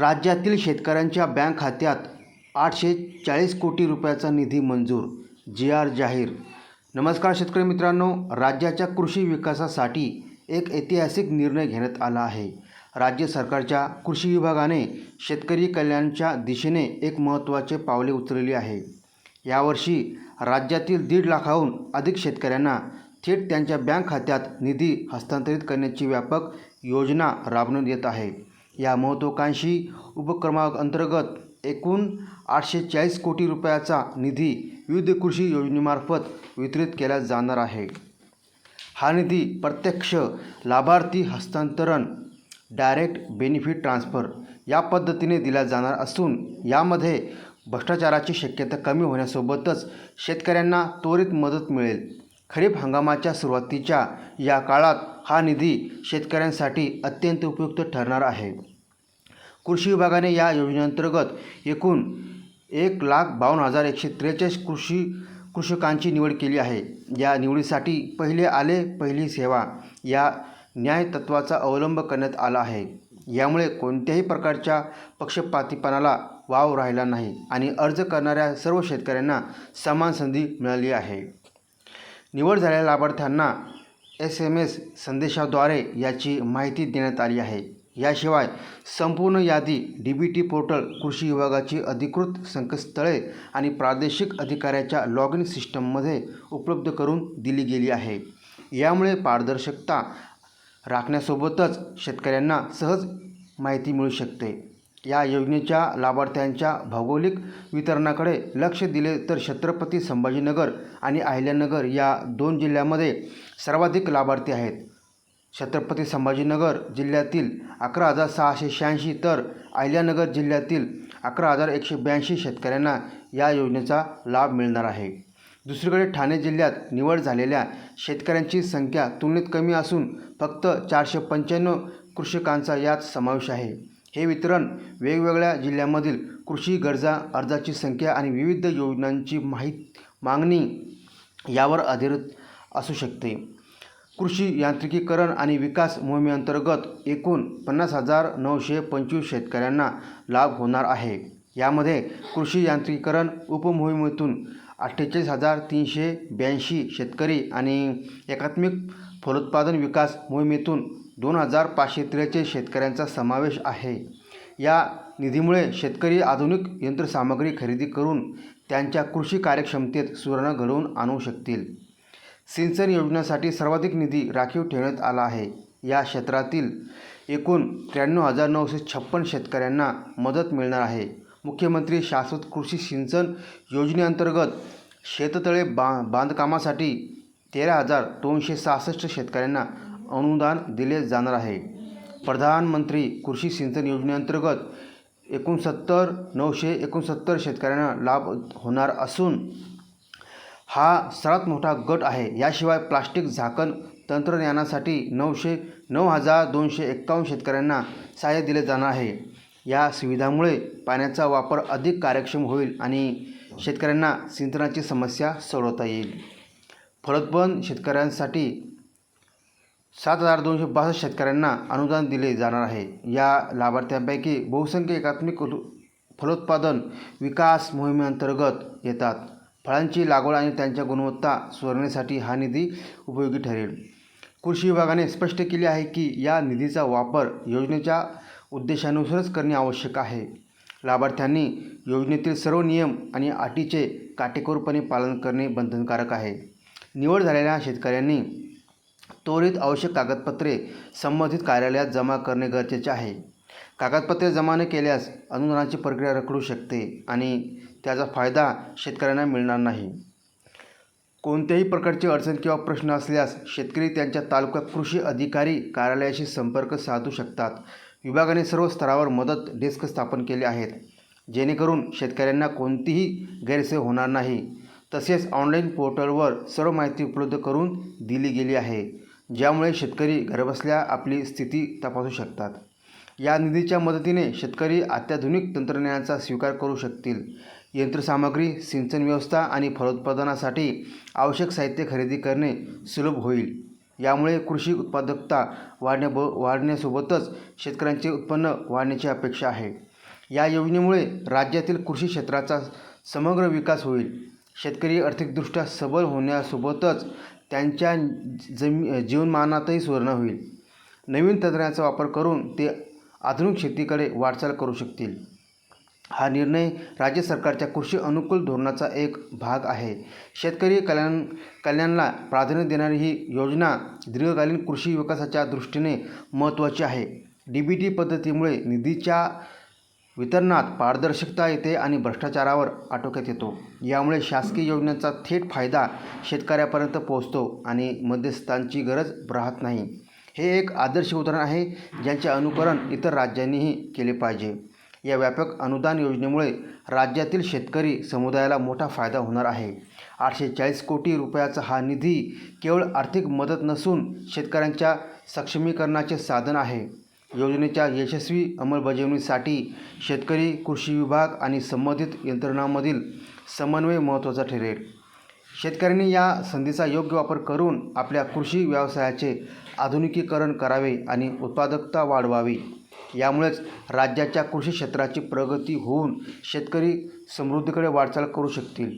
राज्यातील शेतकऱ्यांच्या बँक खात्यात आठशे चाळीस कोटी रुपयाचा निधी मंजूर जी आर जाहीर. नमस्कार शेतकरी मित्रांनो राज्याच्या कृषी विकासासाठी एक ऐतिहासिक निर्णय घेण्यात आला आहे. राज्य सरकारच्या कृषी विभागाने शेतकरी कल्याणच्या दिशेने एक महत्त्वाचे पावले उचलली आहे. यावर्षी राज्यातील दीड लाखाहून अधिक शेतकऱ्यांना थेट त्यांच्या बँक खात्यात निधी हस्तांतरित करण्याची व्यापक योजना राबवण्यात येत आहे. या महत्त्वाकांक्षी उपक्रमाअंतर्गत एकूण आठशे चाळीस कोटी रुपयाचा निधी विविध कृषी योजनेमार्फत वितरित केला जाणार आहे. हा निधी प्रत्यक्ष लाभार्थी हस्तांतरण डायरेक्ट बेनिफिट ट्रान्सफर या पद्धतीने दिला जाणार असून यामध्ये भ्रष्टाचाराची शक्यता कमी होण्यासोबतच शेतकऱ्यांना त्वरित मदत मिळेल. खरीप हंगामाच्या सुरुवातीच्या या काळात हा निधी शेतकऱ्यांसाठी अत्यंत उपयुक्त ठरणार आहे. कृषी विभागाने या योजनेअंतर्गत एकूण एक लाख बावन्न हजार एकशे त्रेचाळीस कृषी कृषकांची निवड केली आहे. या निवडीसाठी पहिले आले पहिली सेवा या न्याय तत्वाचा अवलंब करण्यात आला आहे. यामुळे कोणत्याही प्रकारच्या पक्षपातीपणाला वाव राहिला नाही आणि अर्ज करणाऱ्या सर्व शेतकऱ्यांना समान संधी मिळाली आहे. निवड झालेल्या लाभार्थ्यांना एस एम एस संदेशाद्वारे याची माहिती देण्यात आली आहे. याशिवाय संपूर्ण यादी डी बी टी पोर्टल कृषी विभागाची अधिकृत संकेतस्थळे आणि प्रादेशिक अधिकाऱ्याच्या लॉग इन सिस्टममध्ये उपलब्ध करून दिली गेली आहे. यामुळे पारदर्शकता राखण्यासोबतच शेतकऱ्यांना सहज माहिती मिळू शकते. या योजनेच्या लाभार्थ्यांच्या भौगोलिक वितरणाकडे लक्ष दिले तर छत्रपती संभाजीनगर आणि अहिल्यानगर या दोन जिल्ह्यामध्ये सर्वाधिक लाभार्थी आहेत. छत्रपती संभाजीनगर जिल्ह्यातील अकरा हजार सहाशे शहाऐंशी तर अहिल्यानगर जिल्ह्यातील अकरा हजार एकशे ब्याऐंशी शेतकऱ्यांना या योजनेचा लाभ मिळणार आहे. दुसरीकडे ठाणे जिल्ह्यात निवड झालेल्या शेतकऱ्यांची संख्या तुलनेत कमी असून फक्त चारशे पंच्याण्णव कृषकांचा यात समावेश आहे. हे वितरण वेगवेगळ्या जिल्ह्यांमधील कृषी गरजा अर्जाची संख्या आणि विविध योजनांची माहीत मागणी यावर आधारित असू शकते. कृषी यांत्रिकीकरण आणि विकास मोहिमेअंतर्गत एकूण पन्नास हजार नऊशे पंचवीस शेतकऱ्यांना लाभ होणार आहे. यामध्ये कृषी यांत्रिकीकरण उपमोहिमेतून अठ्ठेचाळीस हजार तीनशे ब्याऐंशी शेतकरी आणि एकात्मिक फलोत्पादन विकास मोहिमेतून दोन हजार पाचशे त्रेचाळीस शेतकऱ्यांचा समावेश आहे. या निधीमुळे शेतकरी आधुनिक यंत्रसामग्री खरेदी करून त्यांच्या कृषी कार्यक्षमतेत सुधारणा घडवून आणू शकतील. सिंचन योजनेसाठी सर्वाधिक निधी राखीव ठेवण्यात आला आहे. या क्षेत्रातील एकूण त्र्याण्णव हजार नऊशे छप्पन शेतकऱ्यांना मदत मिळणार आहे. मुख्यमंत्री शाश्वत कृषी सिंचन योजनेअंतर्गत शेततळे बा बांधकामासाठी तेरा हजार दोनशे सहासष्ट शेतकऱ्यांना अनुदान दिले जाणार आहे. प्रधानमंत्री कृषी सिंचन योजनेअंतर्गत एकोणसत्तर नऊशे एकोणसत्तर शेतकऱ्यांना लाभ होणार असून हा सर्वात मोठा गट आहे. याशिवाय प्लास्टिक झाकण तंत्रज्ञानासाठी नऊशे नऊ हजार दोनशे एक्कावन्न शेतकऱ्यांना सहाय्य दिले जाणार आहे. या सुविधामुळे पाण्याचा वापर अधिक कार्यक्षम होईल आणि शेतकऱ्यांना सिंचनाची समस्या सोडवता येईल. फलोत्पन्न शेतकऱ्यांसाठी सात हजार दोनशे बासष्ट शेतकऱ्यांना अनुदान दिले जाणार आहे. या लाभार्थ्यांपैकी बहुसंख्य एकात्मिक फलोत्पादन विकास मोहिमेअंतर्गत येतात. फळांची लागवड आणि त्यांच्या गुणवत्ता सुधारण्यासाठी हा निधी उपयोगी ठरेल. कृषी विभागाने स्पष्ट केले आहे की या निधीचा वापर योजनेच्या उद्देशानुसारच करणे आवश्यक आहे. लाभार्थ्यांनी योजनेतील सर्व नियम आणि अटीचे काटेकोरपणे पालन करणे बंधनकारक आहे. निवड झालेल्या शेतकऱ्यांनी त्वरित आवश्यक कागदपत्रे संबंधित कार्यालयात जमा करणे गरजेचे आहे. कागदपत्रे जमा न केल्यास अनुदानाची प्रक्रिया रखडू शकते आणि त्याचा फायदा शेतकऱ्यांना मिळणार नाही. कोणत्याही प्रकारची अडचण किंवा प्रश्न असल्यास शेतकरी त्यांच्या तालुका कृषी अधिकारी कार्यालयाशी संपर्क साधू शकतात. विभागाने सर्व स्तरावर मदत डेस्क स्थापन केले आहेत. जेणेकरून शेतकऱ्यांना कोणतीही गैरसोय होणार नाही. तसेच ऑनलाईन पोर्टलवर सर्व माहिती उपलब्ध करून दिली गेली आहे. ज्यामुळे शेतकरी घरबसल्या आपली स्थिती तपासू शकतात. या निधीच्या मदतीने शेतकरी अत्याधुनिक तंत्रज्ञानाचा स्वीकार करू शकतील. यंत्रसामग्री सिंचन व्यवस्था आणि फलोत्पादनासाठी आवश्यक साहित्य खरेदी करणे सुलभ होईल. यामुळे कृषी उत्पादकता वाढण्या वाढण्यासोबतच शेतकऱ्यांचे उत्पन्न वाढण्याची अपेक्षा आहे. या योजनेमुळे राज्यातील कृषी क्षेत्राचा समग्र विकास होईल. शेतकरी आर्थिकदृष्ट्या सबल होण्यासोबतच त्यांच्या जमी जीवनमानातही सुधारणा होईल. नवीन तंत्रज्ञानाचा वापर करून ते आधुनिक शेतीकडे वाटचाल करू शकतील. हा निर्णय राज्य सरकारच्या कृषी अनुकूल धोरणाचा एक भाग आहे. शेतकरी कल्याण कल्याणाला प्राधान्य देणारी ही योजना दीर्घकालीन कृषी विकासाच्या दृष्टीने महत्त्वाची आहे. डी बी टी पद्धतीमुळे निधीच्या वितरणात पारदर्शकता येते आणि भ्रष्टाचारावर आटोक्यात येतो. यामुळे शासकीय योजनांचा थेट फायदा शेतकऱ्यापर्यंत पोहोचतो आणि मध्यस्थांची गरज राहत नाही. हे एक आदर्श उदाहरण आहे ज्याचे अनुकरण इतर राज्यांनीही केले पाहिजे. या व्यापक अनुदान योजनेमुळे राज्यातील शेतकरी समुदायाला मोठा फायदा होणार आहे. आठशे चाळीस कोटी रुपयाचा हा निधी केवळ आर्थिक मदत नसून शेतकऱ्यांच्या सक्षमीकरणाचे साधन आहे. योजनेच्या यशस्वी अंमलबजावणीसाठी शेतकरी कृषी विभाग आणि संबंधित यंत्रणांमधील समन्वय महत्त्वाचा ठरेल. शेतकऱ्यांनी या संधीचा योग्य वापर करून आपल्या कृषी व्यवसायाचे आधुनिकीकरण करावे आणि उत्पादकता वाढवावी. यामुळेच राज्याच्या कृषी क्षेत्राची प्रगती होऊन शेतकरी समृद्धीकडे वाटचाल करू शकतील.